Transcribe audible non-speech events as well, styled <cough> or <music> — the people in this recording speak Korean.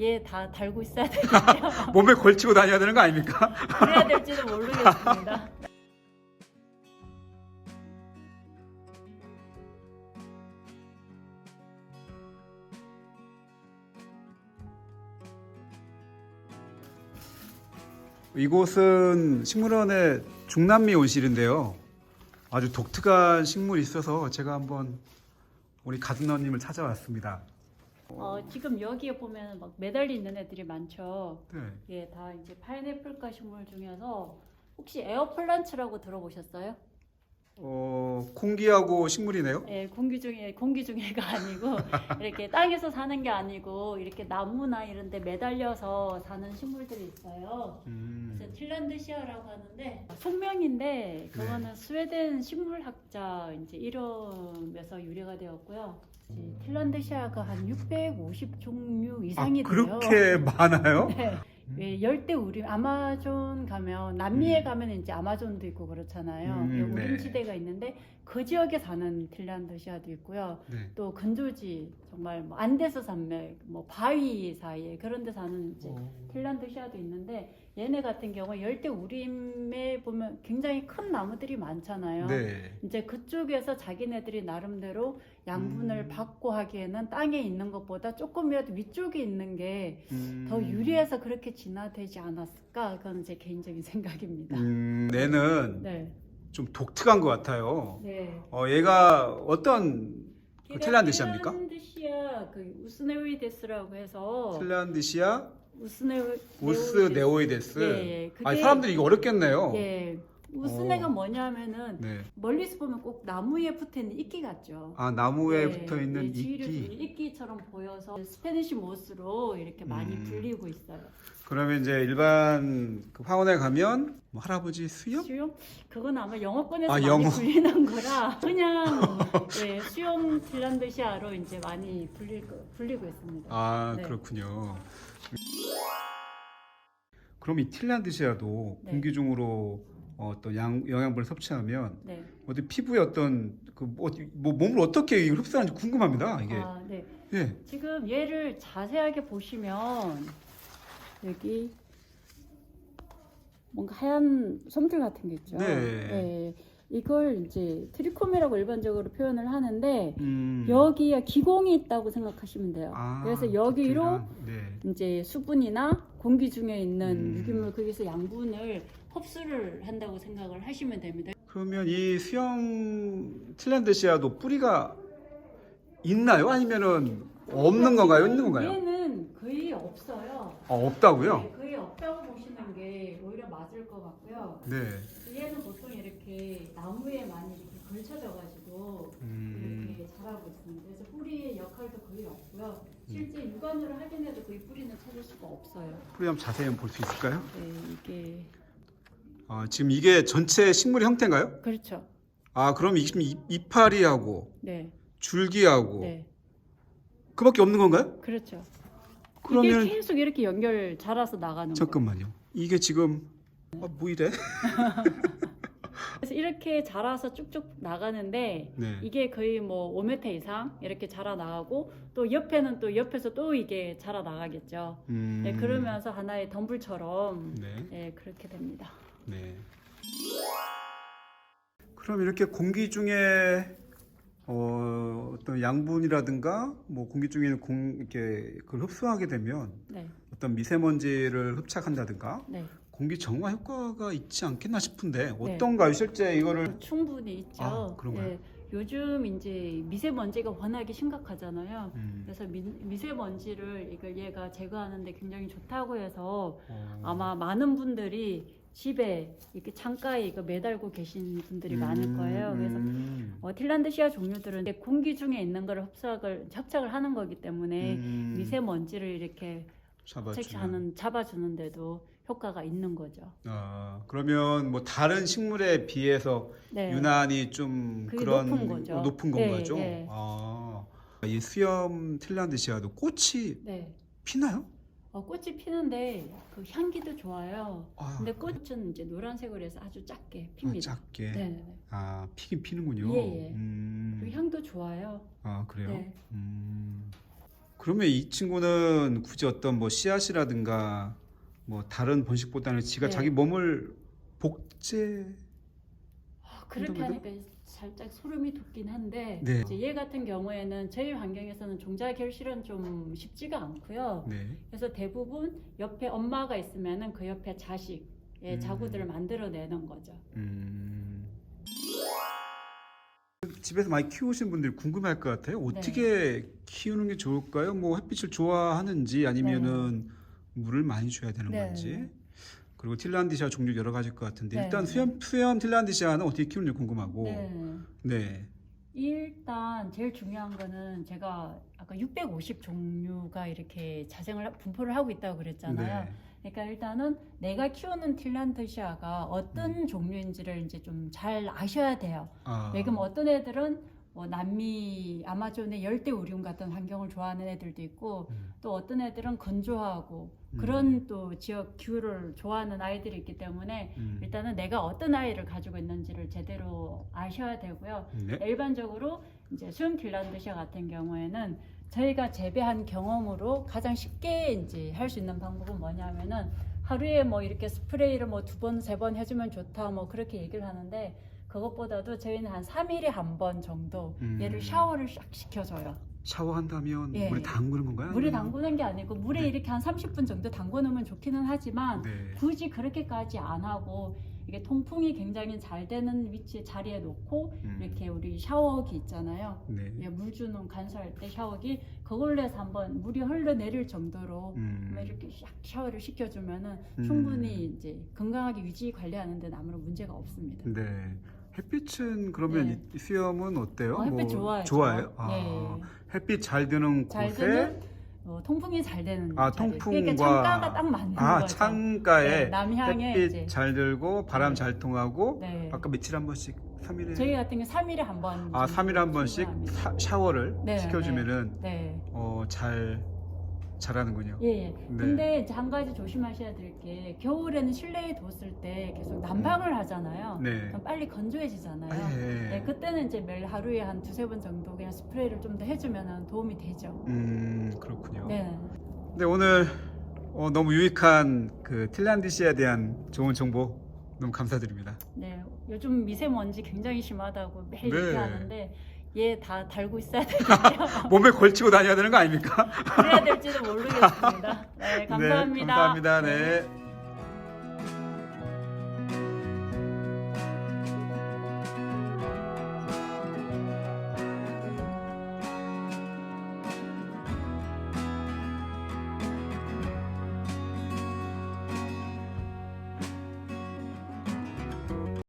얘 다 달고 있어야 되겠네요. <laughs> 몸에 걸치고 다녀야 되는 거 아닙니까? 그래야 될지도 모르겠습니다. 이곳은 식물원의 중남미 온실인데요. 아주 독특한 식물이 있어서 제가 한번 우리 가든너님을 찾아왔습니다. 어, 지금 여기에 보면 막 매달려 있는 애들이 많죠. 네. 예, 다 이제 파인애플과 식물 중에서 혹시 에어플란츠라고 들어보셨어요? 어, 공기하고 식물이네요. 예, 공기 중에 공기 중에가 <laughs> 아니고 이렇게 땅에서 사는 게 아니고 이렇게 나무나 이런 데 매달려서 사는 식물들이 있어요. 음, 그래서 틸란드시아라고 하는데 속명인데 그거는 스웨덴 식물학자 이제 이름에서 유래가 되었고요. 이 틸란드시아가 한 650 종류 아, 이상이 돼요. 그렇게 많아요? <laughs> 네. 왜 열대 우림 아마존 가면 남미에 가면 이제 아마존도 있고 그렇잖아요. 음, 예, 네. 우림지대가 있는데 그 지역에 사는 틸란드시아도 있고요. 네. 또 근조지 정말 뭐 안데스 산맥, 뭐 바위 사이에 그런 데 사는 이제 어. 핀란드 시아도 있는데 얘네 같은 경우 열대 우림에 보면 굉장히 큰 나무들이 많잖아요. 네. 이제 그쪽에서 자기네들이 나름대로 양분을 음. 받고 하기에는 땅에 있는 것보다 조금이라도 위쪽에 있는 게더 음. 유리해서 그렇게 진화되지 않았을까? 그건 제 개인적인 <laughs> 생각입니다. 음, 얘는 네. 좀 독특한 것 같아요. 네. 어, 얘가 어떤 그 틸란드 시아입니까? 그 우스네위데스라고 해서 틸란드시아 우스네 우스 네오이데스. 예, 예. 그게 아, 사람들이 이거 어렵겠네요. 예. 우스네가 어. 뭐냐면은 네. 멀리서 보면 꼭 나무에 붙어 있는 이끼 같죠. 아, 나무에 네, 붙어 있는 네, 이끼. 이끼처럼 보여서 스페니시 모스로 이렇게 많이 음. 불리고 있어요. 그러면 이제 일반 그 화원에 가면 뭐 할아버지 수염? 수용? 그건 아마 영어권에서 아, 많이 영어. 불리는 거라 <laughs> 그냥 네, 수용 틸란드시아로 이제 많이 거, 불리고 있습니다. 아, 네. 그렇군요. 그럼 이 틸란드시아도 네. 공기 중으로 어떤 양, 영양분을 섭취하면 네. 어디 피부에 어떤 그 뭐, 뭐 몸을 어떻게 이걸 흡수하는지 궁금합니다. 이게 아, 네. 예. 지금 얘를 자세하게 보시면 여기 뭔가 하얀 솜들 같은 게 있죠. 네. 이걸 이제 트리콤이라고 일반적으로 표현을 하는데 음. 여기에 기공이 있다고 생각하시면 돼요. 아, 그래서 여기로 네. 이제 수분이나 공기 중에 있는 음. 유기물 거기서 양분을 흡수를 한다고 생각을 하시면 됩니다. 그러면 이 수염 틸란드시아도 뿌리가 있나요? 아니면은 없는 건가요? 있는 건가요? 얘는 거의 없어요. 아, 없다고요? 네, 거의 없다고 보시는 게 오히려 맞을 것 같고요. 네. 얘는 보통 이렇게 나무에 많이 이렇게 걸쳐져 가지고 음. 이렇게 자라고 있습니다. 그래서 뿌리의 역할도 거의 없고요. 실제 육안으로 확인해도 거의 뿌리는 찾을 수가 없어요. 뿌리 한번 자세히 볼 수 있을까요? 네, 이게 아, 지금 이게 전체 식물의 형태인가요? 그렇죠. 아, 그럼 이- 지금 이- 이파리하고 네, 줄기하고 네, 그밖에 없는 건가요? 그렇죠. 그러면 이게 계속 이렇게 연결 자라서 나가는 거예요. 잠깐만요. 이게 지금 아, 뭐 이래? <laughs> 그래서 이렇게 자라서 쭉쭉 나가는데 네. 이게 거의 뭐 5m 이상 이렇게 자라 나가고 또 옆에는 또 옆에서 또 이게 자라 나가겠죠. 음. 네, 그러면서 하나의 덤불처럼 네. 네, 그렇게 됩니다. 네. 그럼 이렇게 공기 중에 어, 어떤 양분이라든가 뭐 공기 중에 공 이렇게 그걸 흡수하게 되면 네, 어떤 미세먼지를 흡착한다든가 네. 공기 정화 효과가 있지 않겠나 싶은데 어떤가요? 실제 이거를 충분히 있죠. 아, 그런가요? 네, 요즘 이제 미세먼지가 워낙에 심각하잖아요. 음, 그래서 미, 미세먼지를 이걸 얘가 제거하는데 굉장히 좋다고 해서 어, 아마 많은 분들이 집에 이렇게 창가에 이거 매달고 계신 분들이 많을 거예요. 그래서 음, 어, 틸란드시아 종류들은 이제 공기 중에 있는 걸 흡수를 협착을 하는 거기 때문에 음, 미세먼지를 이렇게 잡아주는. 채취하는 잡아주는데도 효과가 있는 거죠. 아, 그러면 뭐 다른 식물에 비해서 네. 유난히 좀 그런 높은 거죠. 어, 높은 건 네, 거죠. 네. 아, 이 수염 틸란드시아도 꽃이 네. 피나요? 어, 꽃이 피는데 그 향기도 좋아요. 아, 근데 꽃은 이제 노란색으로 해서 아주 작게 아, 핍니다. 작게. 네, 네. 아, 피긴 피는군요. 예, 예. 음, 그리고 향도 좋아요. 아, 그래요? 네. 음. 그러면 이 친구는 굳이 어떤 뭐 씨앗이라든가 뭐 다른 번식보다는 지가 네. 자기 몸을 복제 아, 그렇게? 하니까 살짝 소름이 돋긴 한데 네. 이제 얘 같은 경우에는 저희 환경에서는 종자 결실은 좀 쉽지가 않고요. 네. 그래서 대부분 옆에 엄마가 있으면은 그 옆에 자식의 음. 자구들을 만들어내는 거죠. 음. 집에서 많이 키우시는 분들이 궁금할 것 같아요. 네. 어떻게 키우는 게 좋을까요? 뭐 햇빛을 좋아하는지 아니면은 물을 많이 줘야 되는 네. 건지. 그리고 틸란디시아 종류 여러 가지일 것 같은데 네. 일단 수염 수염 틸란디시아는 어떻게 키우는지 궁금하고. 네. 네. 일단 제일 중요한 거는 제가 아까 650 종류가 이렇게 자생을 하- 분포를 하고 있다고 그랬잖아요. 네. 그러니까 일단은 내가 키우는 틸란드시아가 어떤 종류인지를 이제 좀 잘 아셔야 돼요. 아. 왜냐면 어떤 애들은 뭐 남미 아마존의 열대 우림 같은 환경을 좋아하는 애들도 있고 음. 또 어떤 애들은 건조하고 음. 그런 또 지역 기후를 좋아하는 아이들이 있기 때문에 음. 일단은 내가 어떤 아이를 가지고 있는지를 제대로 아셔야 되고요. 네. 일반적으로 이제 수염 딜란드시아 같은 경우에는 저희가 재배한 경험으로 가장 쉽게 이제 할 수 있는 방법은 뭐냐면은 하루에 뭐 이렇게 스프레이를 뭐 두 번, 세 번 해주면 좋다 뭐 그렇게 얘기를 하는데 그것보다도 저희는 한 3일에 한 번 정도 음. 얘를 샤워를 싹 시켜줘요. 샤워한다면 예. 물에 담그는 건가요? 물에 담그는 게 아니고 물에 네. 이렇게 한 30분 정도 담궈 놓으면 좋기는 하지만 네. 굳이 그렇게까지 안 하고 이게 통풍이 굉장히 잘 되는 위치에 자리에 놓고 음. 이렇게 우리 샤워기 있잖아요. 네. 예, 물 주는 간수할 때 샤워기 그걸로 해서 한번 물이 흘러내릴 정도로 음. 뭐 이렇게 샥 샤워를 시켜주면은 음. 충분히 이제 건강하게 유지 관리하는 데는 아무런 문제가 없습니다. 네. 햇빛은 그러면 네. 이 수염은 어때요? 어, 햇빛 뭐 좋아요. 좋아요. 아, 네. 햇빛 잘 드는 잘 곳에 되는 어, 통풍이 잘 되는 아, 자리. 통풍과- 그러니까 창가가 딱 맞는 아 거죠. 창가에 네, 남향에 햇빛 이제 잘 들고 바람 네. 잘 통하고 네. 아까 며칠 한 번씩 3일에 저희 같은 경우 3일에 한 번. 아 3일에 한 번씩 사- 샤워를 네, 시켜주면은 네. 어, 잘 자라는군요. 예, 예. 네. 근데 한 가지 조심하셔야 될 게 겨울에는 실내에 뒀을 때 계속 난방을 하잖아요. 네. 그럼 빨리 건조해지잖아요. 아, 예. 네, 그때는 이제 매일 하루에 한 두세 번 정도 그냥 스프레이를 좀 더 해주면 도움이 되죠. 음 그렇군요. 네. 네 오늘 어, 너무 유익한 그 틸란디시에 대한 좋은 정보 너무 감사드립니다. 네. 요즘 미세먼지 굉장히 심하다고 매일 네. 이렇게 하는데 얘 다 달고 있어야 <laughs> 되거든요. 몸에 걸치고 다녀야 되는 거 아닙니까? 그래야 될지도 모르겠습니다. 네, <laughs> 감사합니다. 네, 감사합니다. 네.